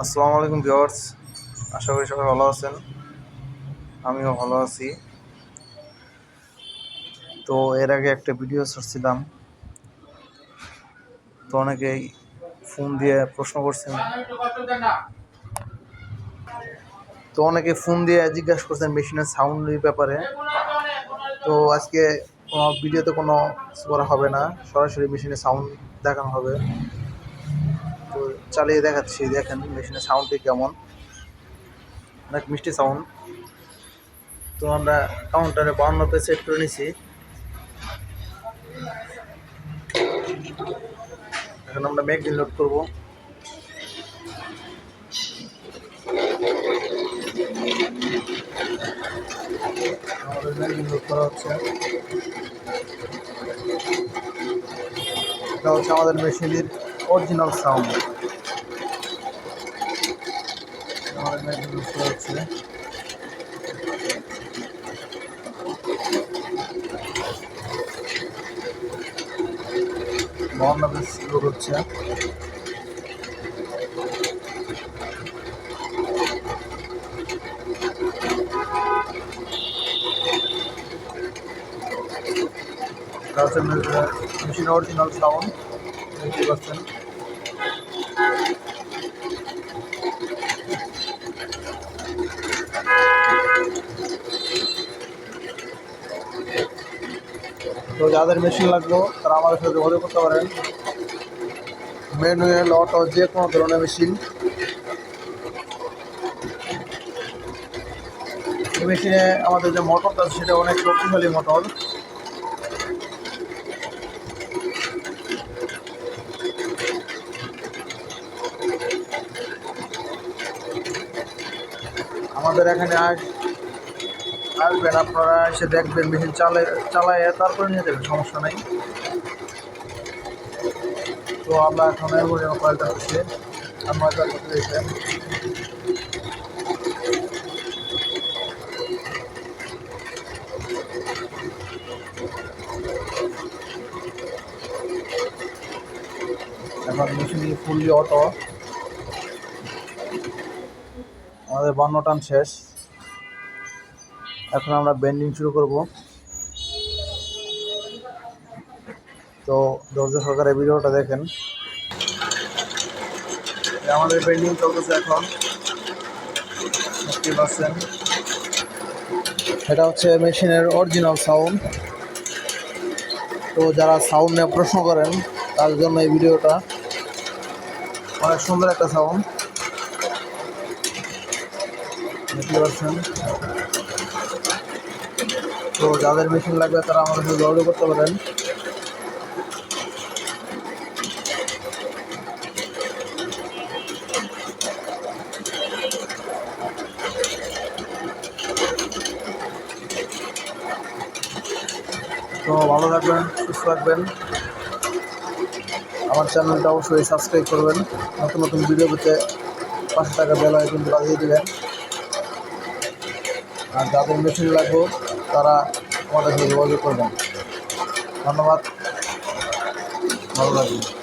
আসসালামু আলাইকুম ভিউয়ার্স, আশা করি সবাই ভালো আছেন। আমিও ভালো আছি। তো এর আগে একটা ভিডিও ছাড়ছিলাম। তো অনেকেই ফোন দিয়ে প্রশ্ন করছেন। তো অনেকে ফোন দিয়ে জিজ্ঞাসা করছেন মেশিনের সাউন্ডের ব্যাপারে। তো আজকে কোনো ভিডিওতে কোনো করা হবে না। সরাসরি মেশিনের সাউন্ড দেখানো হবে। তো চালিয়ে দেখাচ্ছি, দেখেন মেশিনের সাউন্ডটি কেমন। অনেক মিষ্টি সাউন্ড তো আমরা কাউন্টারে বাউন্নতে সেট করে নিছি। এখন আমরা ম্যাগজিন লোড করব। করা হচ্ছে। এটা হচ্ছে আমাদের মেশিনের অরিজিনাল সাউন্ড আমাদের ম্যাগজিন লোড করা হচ্ছে বাউন্ন পিস লোড হচ্ছে এটা হচ্ছে মেশিন অরিজিনাল সাউন্ড দেখতে পাচ্ছেন তো যাদের মেশিন লাগবে, তারা আমাদের সাথে যোগাযোগ করতে পারেন। ম্যানুয়াল অটো যে কোনো ধরনের মেশিন এই মেশিনে আমাদের যে মোটরটা সেটা অনেক শক্তিশালী মোটর আমাদের এখানে আস আসবেন, আপনারা এসে দেখবেন, মেশিন চালাই চালাইয়ে তারপরে নিয়ে যাবেন, সমস্যা নেই। তো আমরা এখন কয়েকটা হচ্ছে, আমরা এখন মেশিন ফুললি অটো। আমাদের বান্ন টান শেষ। এখন আমরা বেন্ডিং শুরু করব। তো ধৈর্য সহকারে ভিডিওটা দেখেন। আমাদের বেন্ডিং চলতেছে এখন। এটা হচ্ছে মেশিনের অরিজিনাল সাউন্ড তো যারা সাউন্ড নিয়ে প্রশ্ন করেন তার জন্য এই ভিডিওটা অনেক সুন্দর একটা সাউন্ড তো যাদের মেশিন লাগবে তারা আমাদের সাথে যোগাযোগ করতে পারেন। তো ভালো থাকবেন, সুস্থ থাকবেন। আমার চ্যানেলটা অবশ্যই সাবস্ক্রাইব করবেন। নতুন নতুন ভিডিও পেতে পাঁচশো টাকা বেল আইকনটি বাজিয়ে দেবেন। আর যাদের মেশিন লাগবে তারা আমাদের যোগাযোগ করবেন। ধন্যবাদ। ভালো লাগবে